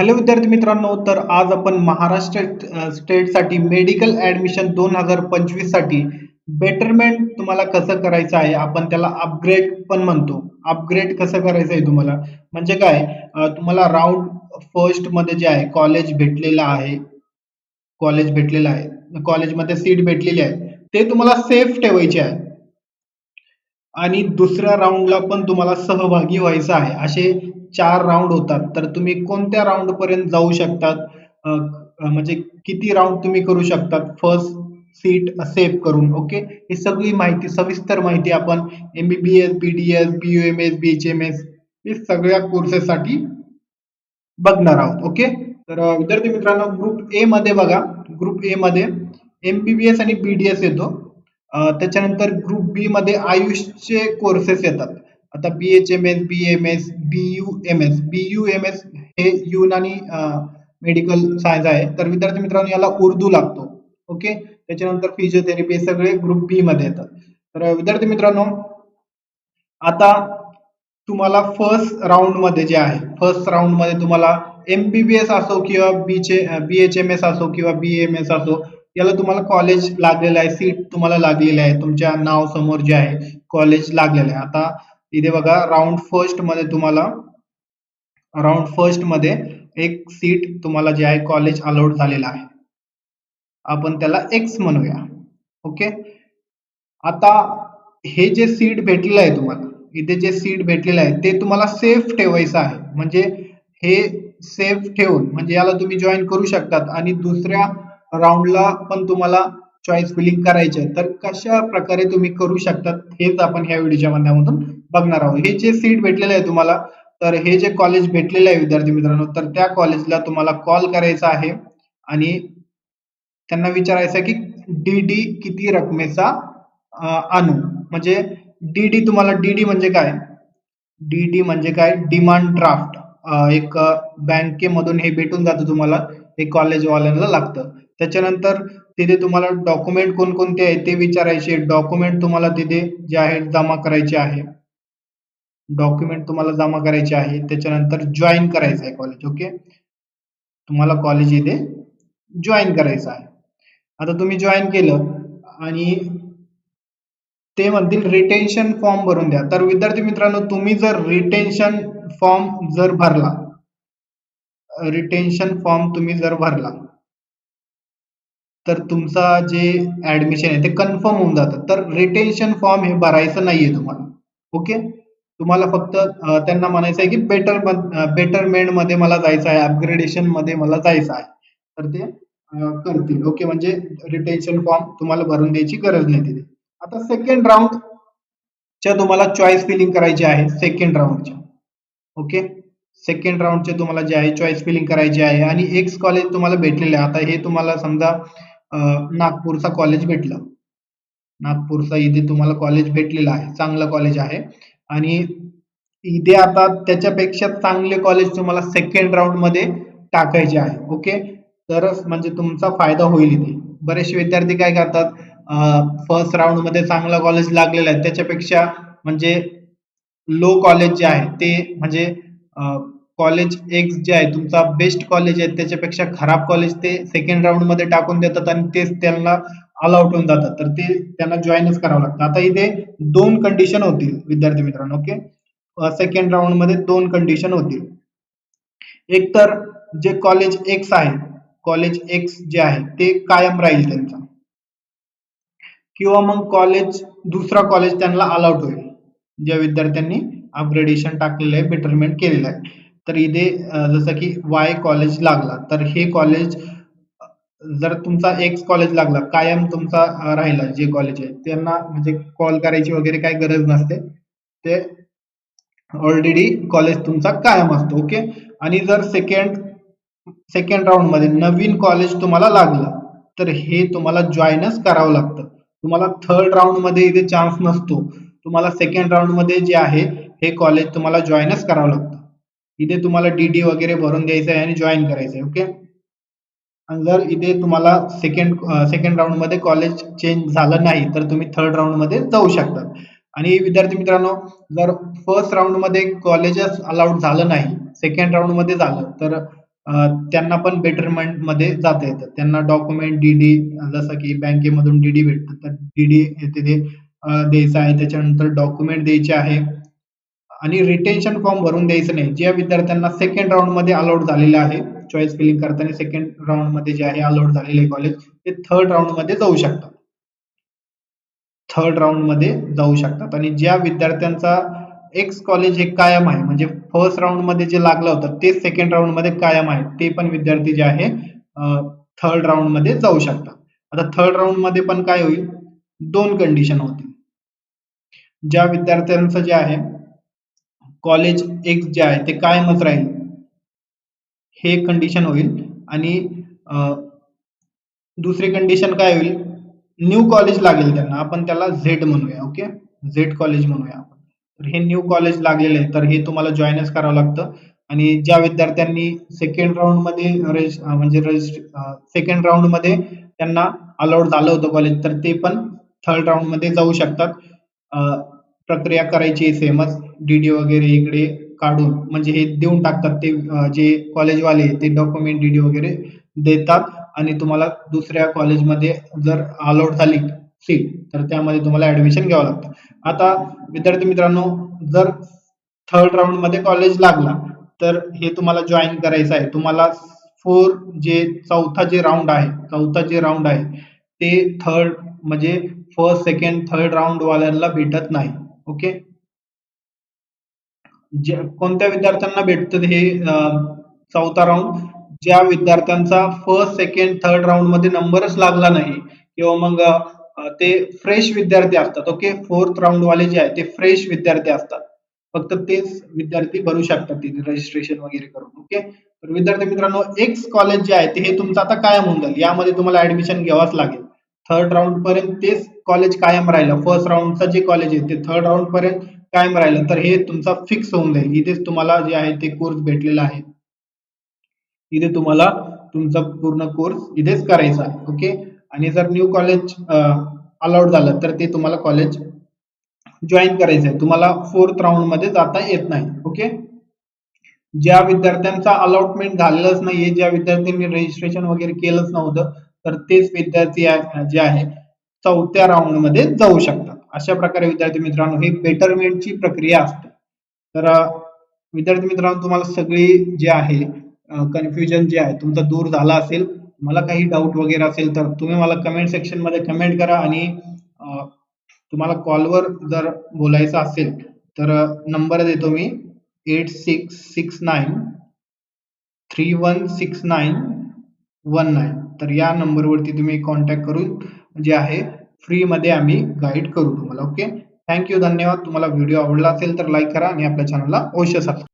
Hello विद्यार्थी मित्रांनो तर आज आपण महाराष्ट्र स्टेटसाठी मेडिकल ऍडमिशन दोन हजार पंचवीससाठी बेटरमेंट तुम्हाला कसं करायचं आहे आपण त्याला अपग्रेड पण म्हणतो. अपग्रेड कसं करायचं आहे तुम्हाला? म्हणजे काय तुम्हाला राऊंड फर्स्टमध्ये जे आहे कॉलेज भेटलेलं आहे. कॉलेज भेटलेलं आहे. कॉलेजमध्ये सीट भेटलेली आहे. ते तुम्हाला सेफ ठेवायचे आहे. आणि दुसऱ्या राऊंडला पण तुम्हाला सहभागी व्हायचं आहे. असे चार राऊंड होतात. तर तुम्ही कोणत्या राऊंड पर्यंत जाऊ शकतात? म्हणजे किती राऊंड तुम्ही करू शकतात? फर्स्ट सीट सेव्ह करून ओके ही सगळी माहिती सविस्तर माहिती आपण एमबीबीएस बीडीएस बीयूएमएस बीएचएमएस हे सगळ्या कोर्सेससाठी साठी बघणार आहोत ओके तर विद्यार्थी मित्रांनो ग्रुप ए मध्ये बघा. ग्रुप ए मध्ये एमबीबीएस आणि बीडीएस येतो. त्याच्यानंतर ग्रुप बी मध्ये आयुषचे कोर्सेस येतात. आता B H M S B M S B U M S BUMS हे युनानी मेडिकल सायन्स आहे. तर विद्यार्थी मित्रांनो याला उर्दू लागतो. ओके? त्याच्यानंतर फिजिओथेरपी हे सगळे ग्रुप बी मध्ये येतात. तर विद्यार्थी मित्रांनो आता तुम्हाला फर्स्ट राऊंडमध्ये जे आहे फर्स्ट राऊंडमध्ये तुम्हाला एमबीबीएस असो किंवा बीचे बी एच एम एस असो किंवा बीएमएस असो याला तुम्हाला कॉलेज लागलेलं आहे सीट तुम्हाला लागलेली आहे. तुमच्या नाव समोर जे आहे कॉलेज लागलेलं आहे. आता इथे बघा राऊंड फर्स्टमध्ये तुम्हाला राऊंड फर्स्टमध्ये एक सीट तुम्हाला जे आहे कॉलेज अलाउड झालेलं आहे. आपण त्याला एक्स म्हणूया. ओके आता हे जे सीट भेटलेलं आहे तुम्हाला इथे जे सीट भेटलेलं आहे ते तुम्हाला सेफ ठेवायचं आहे. म्हणजे हे सेफ ठेवून म्हणजे याला तुम्ही जॉईन करू शकतात. आणि दुसऱ्या राऊंडला पण तुम्हाला चॉईस फिलिंग करायचे आहे. तर कशा प्रकारे तुम्ही करू शकतात हेच आपण ह्या व्हिडिओच्या माध्यमातून बघणार आहोत. हे जे सीट भेटलेलं आहे तुम्हाला तर हे जे कॉलेज भेटलेलं आहे विद्यार्थी मित्रांनो तर त्या कॉलेजला तुम्हाला कॉल करायचा आहे आणि त्यांना विचारायचं आहे की डीडी किती रकमेचा आणू म्हणजे डीडी तुम्हाला डीडी म्हणजे काय? डीडी म्हणजे काय? डिमांड ड्राफ्ट एक बँकेमधून हे भेटून जातं तुम्हाला हे कॉलेजवाल्यांना लागतं. त्याच्यानंतर तिथे तुम्हाला डॉक्युमेंट कोणकोणते आहेत ते विचारायचे. डॉक्युमेंट तुम्हाला तिथे जे आहे जमा करायचे आहे. डॉक्युमेंट तुम्हाला जमा करायचे आहे. त्याच्यानंतर जॉईन करायचं आहे कॉलेज ओके तुम्हाला कॉलेज इथे जॉईन करायचं आहे. आता तुम्ही जॉईन केलं आणि ते म्हणतील रिटेन्शन फॉर्म भरून द्या. तर विद्यार्थी मित्रांनो तुम्ही जर रिटेन्शन फॉर्म जर भरला रिटेन्शन फॉर्म तुम्ही जर भरला तर तुमचा जे ऍडमिशन आहे ते कन्फर्म होऊन जातं. तर रिटेन्शन फॉर्म हे भरायचं नाहीये तुम्हाला. ओके तुम्हाला फक्त त्यांना म्हणायचं आहे की बेटर बेटरमेंटमध्ये मला जायचं आहे अपग्रेडेशनमध्ये मला जायचं आहे. तर ते करतील. ओके म्हणजे रिटेन्शन फॉर्म तुम्हाला भरून द्यायची गरज नाही तिथे. आता सेकंड राऊंड च्या तुम्हाला चॉईस फिलिंग करायची आहे सेकंड राऊंडच्या ओके सेकंड राऊंडचे तुम्हाला जे आहे चॉईस फिलिंग करायची आहे. आणि एक्स कॉलेज तुम्हाला भेटलेले आहे. आता हे तुम्हाला समजा नागपूरचा कॉलेज भेटलं. नागपूरचा इथे तुम्हाला कॉलेज भेटलेलं आहे. चांगलं कॉलेज आहे. आणि इथे आता त्याच्यापेक्षा चांगले कॉलेज तुम्हाला सेकंड राऊंडमध्ये टाकायचे आहे. ओके तरच म्हणजे तुमचा फायदा होईल इथे. बरेचसे विद्यार्थी काय करतात? फर्स्ट राऊंडमध्ये चांगला कॉलेज लागलेला आहे. त्याच्यापेक्षा म्हणजे लो कॉलेज जे आहे ते म्हणजे कॉलेज एक्स जे आहे तुमचा बेस्ट कॉलेज आहे त्याच्यापेक्षा खराब कॉलेज ते सेकंड राऊंडमध्ये टाकून देतात आणि तेच त्यांना अलाउट होऊन जातात. तर ते त्यांना जॉईनच करावं लागतं. आता इथे दोन कंडिशन होतील विद्यार्थी मित्रांनो ओके सेकंड राऊंडमध्ये दोन कंडिशन होतील. एक तर जे कॉलेज एक्स आहे कॉलेज एक्स जे आहे ते कायम राहील त्यांचा. किंवा मग कॉलेज दुसरा कॉलेज त्यांना अलाउट होईल. ज्या विद्यार्थ्यांनी अपग्रेडेशन टाकलेलं आहे बेटरमेंट केलेलं आहे. तर इथे जसं की वाय कॉलेज लागला तर हे कॉलेज जर तुमचा एक्स कॉलेज लागला कायम तुमचा राहिला जे कॉलेज आहे त्यांना म्हणजे कॉल करायची वगैरे काही गरज नसते. ते ऑलरेडी कॉलेज तुमचा कायम असतो ओके आणि जर सेकंड सेकंड राऊंडमध्ये नवीन कॉलेज तुम्हाला लागला तर हे तुम्हाला जॉईनच करावं लागतं. तुम्हाला थर्ड राऊंडमध्ये इथे चान्स नसतो. तुम्हाला सेकंड राऊंडमध्ये जे आहे हे कॉलेज तुम्हाला जॉईनच करावं लागतं. इथे तुम्हाला डीडी वगैरे भरून द्यायचं आहे आणि जॉईन करायचं आहे ओके आणि जर इथे तुम्हाला सेकंड सेकंड राऊंडमध्ये कॉलेज चेंज झालं नाही तर तुम्ही थर्ड राऊंडमध्ये जाऊ शकता. आणि विद्यार्थी मित्रांनो जर फर्स्ट राऊंडमध्ये कॉलेजच अलाउड झालं नाही सेकंड राऊंडमध्ये झालं तर त्यांना पण बेटरमेंटमध्ये जाता येतं. त्यांना डॉक्युमेंट डीडी जसं की बँकेमधून डीडी भेटतं तर डीडी तिथे द्यायचं आहे. त्याच्यानंतर डॉक्युमेंट द्यायचे आहे. आणि रिटेन्शन फॉर्म भरून द्यायचं नाही. ज्या विद्यार्थ्यांना सेकंड राऊंडमध्ये अलाउड झालेलं आहे चॉईस फिलिंग करताना सेकंड राऊंडमध्ये जे आहे अलाउड झालेले कॉलेज ते थर्ड राऊंडमध्ये जाऊ शकतात. थर्ड राऊंडमध्ये जाऊ शकतात. आणि ज्या विद्यार्थ्यांचा एक्स कॉलेज हे कायम आहे म्हणजे फर्स्ट राऊंडमध्ये जे लागलं होतं ते सेकंड राऊंडमध्ये कायम आहे ते पण विद्यार्थी जे आहे थर्ड राऊंडमध्ये जाऊ शकतात. आता थर्ड राऊंडमध्ये पण काय होईल? दोन कंडिशन होतील. ज्या विद्यार्थ्यांचं जे आहे कॉलेज एक जे आहे ते कायमच राहील. हे कंडिशन होईल. आणि दुसरी कंडिशन काय होईल? न्यू कॉलेज लागेल त्यांना. आपण त्याला झेड म्हणूया ओके झेड कॉलेज म्हणूया आपण. तर हे न्यू कॉलेज लागलेलं आहे. तर हे तुम्हाला जॉईनच करावं लागतं. आणि ज्या विद्यार्थ्यांनी सेकंड राऊंडमध्ये रजिस्ट म्हणजे रजिस्टर सेकंड राऊंडमध्ये त्यांना अलाउड झालं होतं कॉलेज तर ते पण थर्ड राऊंडमध्ये जाऊ शकतात. प्रक्रिया करायची सेमच डीडी वगैरे इकडे काढून म्हणजे हे देऊन टाकतात ते जे कॉलेजवाले ते डॉक्युमेंट डीडी वगैरे देतात आणि तुम्हाला दुसऱ्या कॉलेजमध्ये जर अलाउड झाली सीट तर त्यामध्ये तुम्हाला ऍडमिशन घ्यावं लागतं. आता विद्यार्थी मित्रांनो जर थर्ड राऊंडमध्ये कॉलेज लागला तर हे तुम्हाला जॉईन करायचं आहे. तुम्हाला फोर जे चौथा जे राऊंड आहे चौथा जे राऊंड आहे ते थर्ड म्हणजे फर्स्ट सेकंड थर्ड राऊंड वाल्यांना भेटत नाही. ओके? जे कोणत्या विद्यार्थ्यांना भेटतं हे चौथा राऊंड ज्या विद्यार्थ्यांचा फर्स्ट सेकंड थर्ड राऊंडमध्ये नंबरच लागला नाही किंवा मग ते फ्रेश विद्यार्थी असतात ओके? फोर्थ राऊंड वाले जे आहे ते फ्रेश विद्यार्थी असतात. फक्त तेच विद्यार्थी भरू शकतात तिथे रजिस्ट्रेशन वगैरे करून ओके? तर विद्यार्थी मित्रांनो एक्स कॉलेज जे आहे ते हे तुमचं आता कायम होऊन जाईल. यामध्ये तुम्हाला ऍडमिशन घ्यावाच लागेल. थर्ड राऊंड पर्यंत तेच कॉलेज कायम राहिलं. फर्स्ट राऊंडचं जे कॉलेज आहे ते थर्ड राऊंड पर्यंत कायम राहिलं. तर हे तुमचा फिक्स होऊन जाईल. इथेच तुम्हाला जे आहे ते कोर्स भेटलेला आहे. इथे तुम्हाला तुमचा पूर्ण कोर्स इथेच करायचा आहे. ओके आणि जर न्यू कॉलेज अलाउड झालं तर ते तुम्हाला कॉलेज जॉईन करायचं आहे. तुम्हाला फोर्थ राऊंडमध्ये जाता येत नाही. ओके ज्या विद्यार्थ्यांचा अलॉटमेंट झालेलंच नाहीये ज्या विद्यार्थ्यांनी रजिस्ट्रेशन वगैरे केलंच नव्हतं तर तेच विद्यार्थी जे आहे चौथ्या राऊंडमध्ये जाऊ शकतात. अशा प्रकारे विद्यार्थी मित्रांनो ही बेटरमेंटची प्रक्रिया असते. तर विद्यार्थी मित्रांनो तुम्हाला सगळी जे आहे कन्फ्युजन जे आहे तुमचा दूर झाला असेल मला काही डाऊट वगैरे असेल तर तुम्ही मला कमेंट सेक्शनमध्ये कमेंट करा आणि तुम्हाला कॉलवर जर बोलायचं असेल तर नंबर देतो मी eight six six nine three one six nine one nine तर या नंबरवरती तुम्ही कॉन्टॅक्ट करून जे आहे फ्री मध्ये आम्ही गाईड करू तुम्हाला ओके थँक्यू धन्यवाद. तुम्हाला व्हिडिओ आवडला असेल तर लाईक करा आणि आपल्या चॅनलला अवश्य सबस्क्राईब